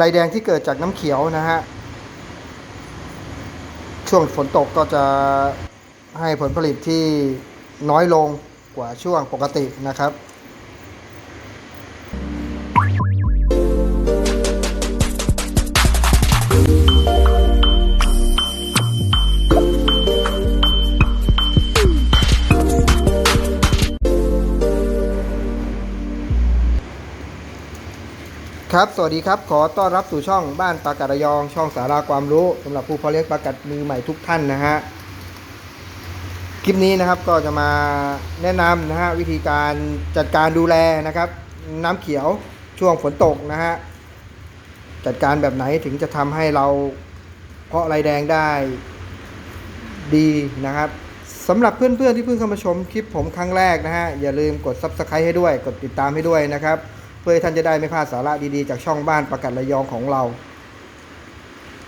ลายแดงที่เกิดจากน้ำเขียวนะฮะ ช่วงฝนตกก็จะให้ผลผลิตที่น้อยลงกว่าช่วงปกตินะครับ ครับ สวัสดีครับ ขอต้อนรับสู่ช่องบ้านปลากัดระยอง ช่องสาราความรู้สำหรับผู้เพาะเลี้ยงปลากัดมือใหม่ทุกท่านนะฮะ คลิปนี้นะครับก็จะมาแนะนำนะฮะวิธีการจัดการดูแลนะครับ น้ำเขียวช่วงฝนตกนะฮะ จัดการแบบไหนถึงจะทำให้เราเพาะไรแดงได้ดีนะครับสำหรับเพื่อนๆที่เพิ่งเข้ามาชมคลิปผมครั้งแรกนะฮะอย่าลืมกด Subscribe ให้ด้วย กดติดตามให้ด้วยนะครับ เพื่อให้ท่านจะได้ไม่พลาดสาระดีๆ จากช่องบ้านประกัดระยองของเรา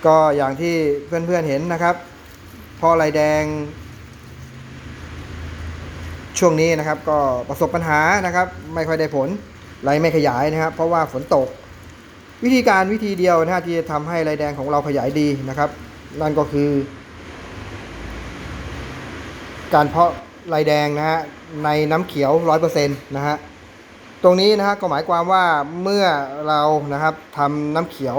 ก็อย่างที่เพื่อนๆเห็นนะครับพอไรแดง ช่วงนี้นะครับก็ประสบปัญหานะครับ ไม่ค่อยได้ผลไรไม่ขยายนะครับ เพราะว่าฝนตก วิธีการวิธีเดียวนะฮะที่จะทำให้ไรแดงของเราขยายดีนะครับ นั่นก็คือ การเพาะไรแดงนะฮะในน้ำเขียวร้อยเปอร์เซ็นต์นะฮะ ตรงนี้นะฮะก็หมายความว่าเมื่อเรานะครับทำน้ำเขียว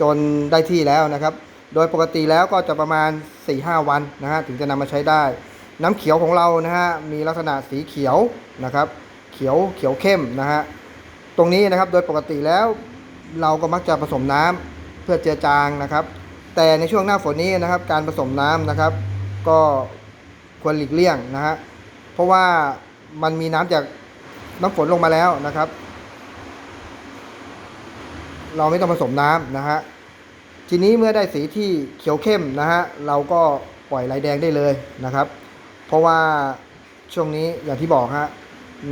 จนได้ที่แล้วนะครับ โดยปกติแล้วก็จะประมาณ 4-5 วันนะฮะถึงจะนำมาใช้ได้ น้ำเขียวของเรานะฮะมีลักษณะสีเขียวนะครับ เขียวเขียวเข้มนะฮะตรงนี้นะครับโดยปกติแล้ว เราก็มักจะผสมน้ำเพื่อเจือจางนะครับ แต่ในช่วงหน้าฝนนี้นะครับ การผสมน้ำนะครับ ก็ควรหลีกเลี่ยงนะฮะเพราะว่ามันมีน้ำจาก น้ำฝนลงมาแล้วนะครับ เราไม่ต้องผสมน้ำนะฮะทีนี้เมื่อได้สีที่เขียวเข้มนะฮะเราก็ปล่อยลายแดงได้เลยนะครับ เพราะว่าช่วงนี้อย่างที่บอกฮะ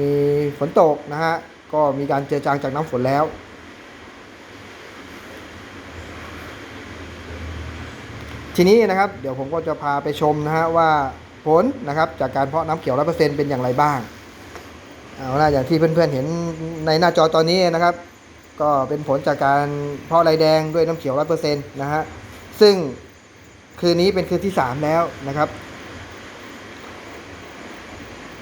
มีฝนตกนะฮะก็มีการเจือจางจากน้ำฝนแล้ว ทีนี้นะครับเดี๋ยวผมก็จะพาไปชมนะฮะว่าผลนะครับจากการเพาะน้ำเขียวร้อเปอร์เซ็นต์เป็นอย่างไรบ้าง เอาละอย่างที่เพื่อนๆเห็นในหน้าจอตอนนี้นะครับ ก็เป็นผลจากการเพาะไรแดงด้วยน้ำเขียวร้อยเปอร์เซ็นต์นะฮะซึ่งคืนนี้เป็นคืนที่สามแล้วนะครับ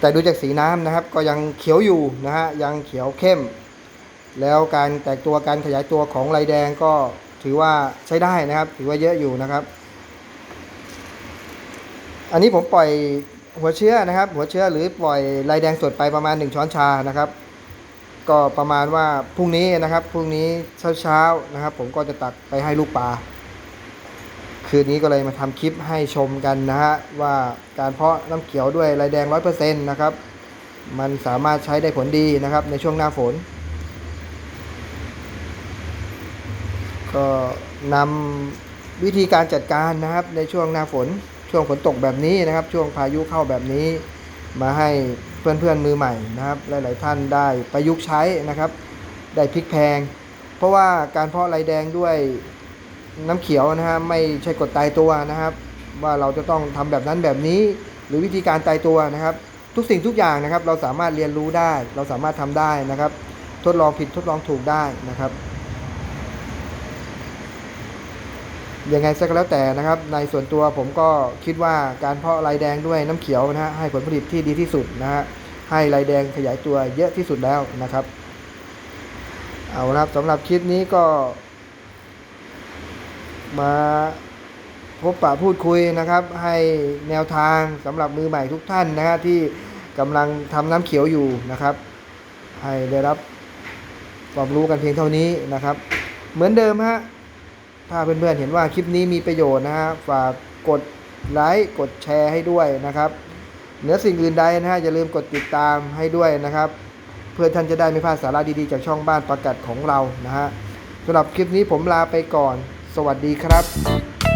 แต่ดูจากสีน้ำนะครับ ก็ยังเขียวอยู่นะฮะยังเขียวเข้ม แล้วการแตกตัวการขยายตัวของไรแดงก็ถือว่าใช้ได้นะครับ ถือว่าเยอะอยู่นะครับ อันนี้ผมปล่อย หัวเชื้อนะครับ หัวเชื้อหรือปล่อยลายแดงสดไปประมาณ 1 ช้อนชานะครับ ก็ประมาณว่าพรุ่งนี้นะครับพรุ่งนี้เช้าๆนะครับ ผมก็จะตักไปให้ลูกปลาคืนนี้ก็เลยมาทำคลิปให้ชมกันนะฮะว่าการเพาะน้ำเขียวด้วยลายแดงร้อยเปอร์เซ็นต์นะครับ มันสามารถใช้ได้ผลดีนะครับ ในช่วงหน้าฝน ก็นำวิธีการจัดการนะครับในช่วงหน้าฝน ช่วงฝนตกแบบนี้นะครับ ช่วงพายุเข้าแบบนี้ มาให้เพื่อนๆมือใหม่นะครับ หลาย ๆ ท่านได้ประยุกต์ใช้นะครับ ได้พลิกแพง เพราะว่าการเพาะไรแดงด้วยน้ำเขียวนะฮะไม่ใช่กฎตายตัวนะครับ ว่าเราจะต้องทำแบบนั้นแบบนี้ หรือวิธีการตายตัวนะครับ ทุกสิ่งทุกอย่างนะครับ เราสามารถเรียนรู้ได้ เราสามารถทำได้นะครับ ทดลองผิดทดลองถูกได้นะครับ ยังไงสักแล้วแต่นะครับ ในส่วนตัวผมก็คิดว่าการเพาะลายแดงด้วยน้ำเขียวนะฮะให้ผลผลิตที่ดีที่สุดนะฮะให้ลายแดงขยายตัวเยอะที่สุดแล้วนะครับเอาละครับสำหรับคลิปนี้ก็ มาพบปะพูดคุยนะครับ ให้แนวทางสำหรับมือใหม่ทุกท่านนะฮะที่กำลังทำน้ำเขียวอยู่นะครับ ให้ได้รับความรู้กันเพียงเท่านี้นะครับ เหมือนเดิมฮะ ถ้าเพื่อนๆเห็นว่าคลิปนี้มีประโยชน์นะฮะฝากกดไลค์กดแชร์ให้ด้วยนะครับเหนือสิ่งอื่นใดนะฮะอย่าลืมกดติดตามให้ด้วยนะครับ เพื่อท่านจะได้ไม่พลาดสาระดีๆ จากช่องบ้านประกาศของเรานะฮะสำหรับคลิปนี้ผมลาไปก่อน สวัสดีครับ